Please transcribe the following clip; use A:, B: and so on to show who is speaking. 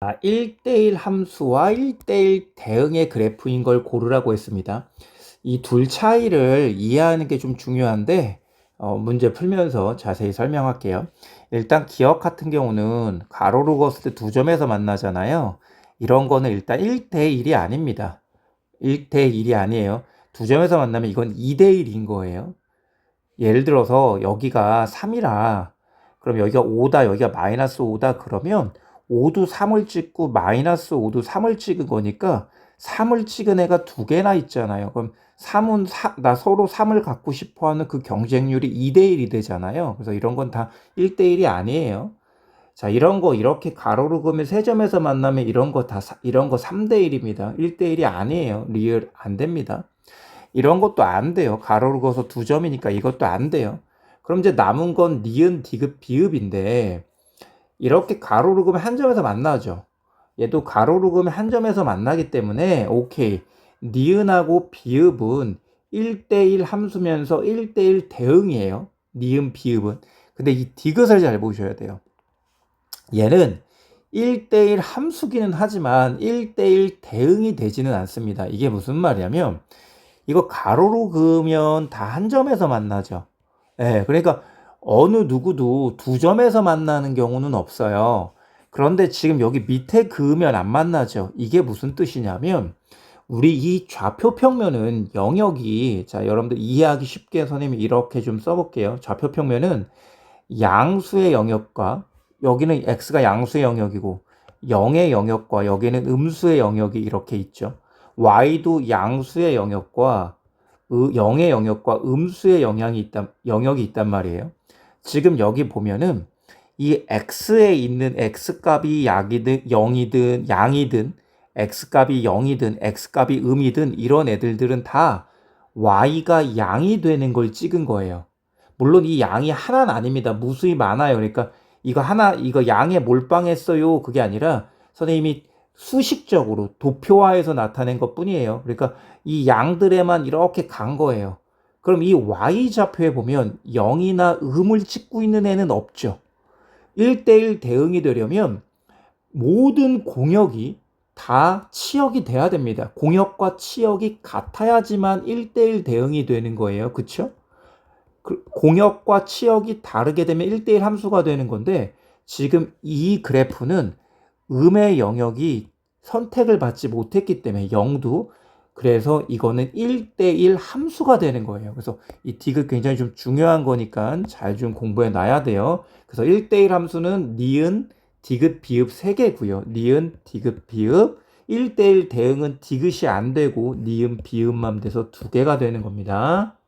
A: 아, 1대1 함수와 1대1 대응의 그래프인 걸 고르라고 했습니다. 이 둘 차이를 이해하는 게 좀 중요한데 어, 문제 풀면서 자세히 설명할게요. 일단 기억 같은 경우는 가로로 그었을 때 두 점에서 만나잖아요. 이런 거는 일단 1대1이 아닙니다. 1대1이 아니에요. 두 점에서 만나면 이건 2대1인 거예요. 예를 들어서 여기가 3이라 그럼 여기가 5다 여기가 마이너스 5다 그러면 5도 3을 찍고 마이너스 5도 3을 찍은 거니까 3을 찍은 애가 두 개나 있잖아요. 그럼 3은 사, 나 서로 3을 갖고 싶어 하는 그 경쟁률이 2대 1이 되잖아요. 그래서 이런 건 다 1대 1이 아니에요. 자, 이런 거 이렇게 가로로 그으면 세 점에서 만나면 이런 거 다 이런 거 3대 1입니다. 1대 1이 아니에요. 리얼 안 됩니다. 이런 것도 안 돼요. 가로로 그어서 두 점이니까 이것도 안 돼요. 그럼 이제 남은 건 니은, 디귿, 비읍인데 이렇게 가로로 그으면 한 점에서 만나죠. 얘도 가로로 그으면 한 점에서 만나기 때문에 오케이. 니은하고 비읍은 1대1 함수면서 1대1 대응이에요. 니은, 비읍은. 근데 이 디귿을 잘 보셔야 돼요. 얘는 1대1 함수기는 하지만 1대1 대응이 되지는 않습니다. 이게 무슨 말이냐면 이거 가로로 그으면 다 한 점에서 만나죠. 예, 네, 그러니까 어느 누구도 두 점에서 만나는 경우는 없어요. 그런데 지금 여기 밑에 그으면 안 만나죠. 이게 무슨 뜻이냐면 우리 이 좌표 평면은 영역이 자 여러분들 이해하기 쉽게 선생님이 이렇게 좀 써볼게요. 좌표 평면은 양수의 영역과 여기는 x가 양수의 영역이고 0의 영역과 여기는 음수의 영역이 이렇게 있죠. y도 양수의 영역과 0의 영역과 음수의 영향이 있다, 영역이 있단 말이에요. 지금 여기 보면은 이 x에 있는 x값이 약이든 0이든 양이든 x값이 0이든 x값이 음이든 이런 애들들은 다 y가 양이 되는 걸 찍은 거예요. 물론 이 양이 하나는 아닙니다. 무수히 많아요. 그러니까 이거 하나 이거 양에 몰빵했어요. 그게 아니라 선생님이 수식적으로 도표화해서 나타낸 것 뿐이에요. 그러니까 이 양들에만 이렇게 간 거예요. 그럼 이 y좌표에 보면 0이나 음을 찍고 있는 애는 없죠. 1대1 대응이 되려면 모든 공역이 다 치역이 돼야 됩니다. 공역과 치역이 같아야지만 1대1 대응이 되는 거예요. 그쵸? 그 공역과 치역이 다르게 되면 1대1 함수가 되는 건데 지금 이 그래프는 음의 영역이 선택을 받지 못했기 때문에 0도 그래서 이거는 1대1 함수가 되는 거예요. 그래서 이 디귿 굉장히 좀 중요한 거니까 잘 좀 공부해 놔야 돼요. 그래서 1대1 함수는 니은, 디귿, 비읍 3개고요. 니은, 디귿, 비읍 1대1 대응은 디귿이 안 되고 니은, 비읍만 돼서 2개가 되는 겁니다.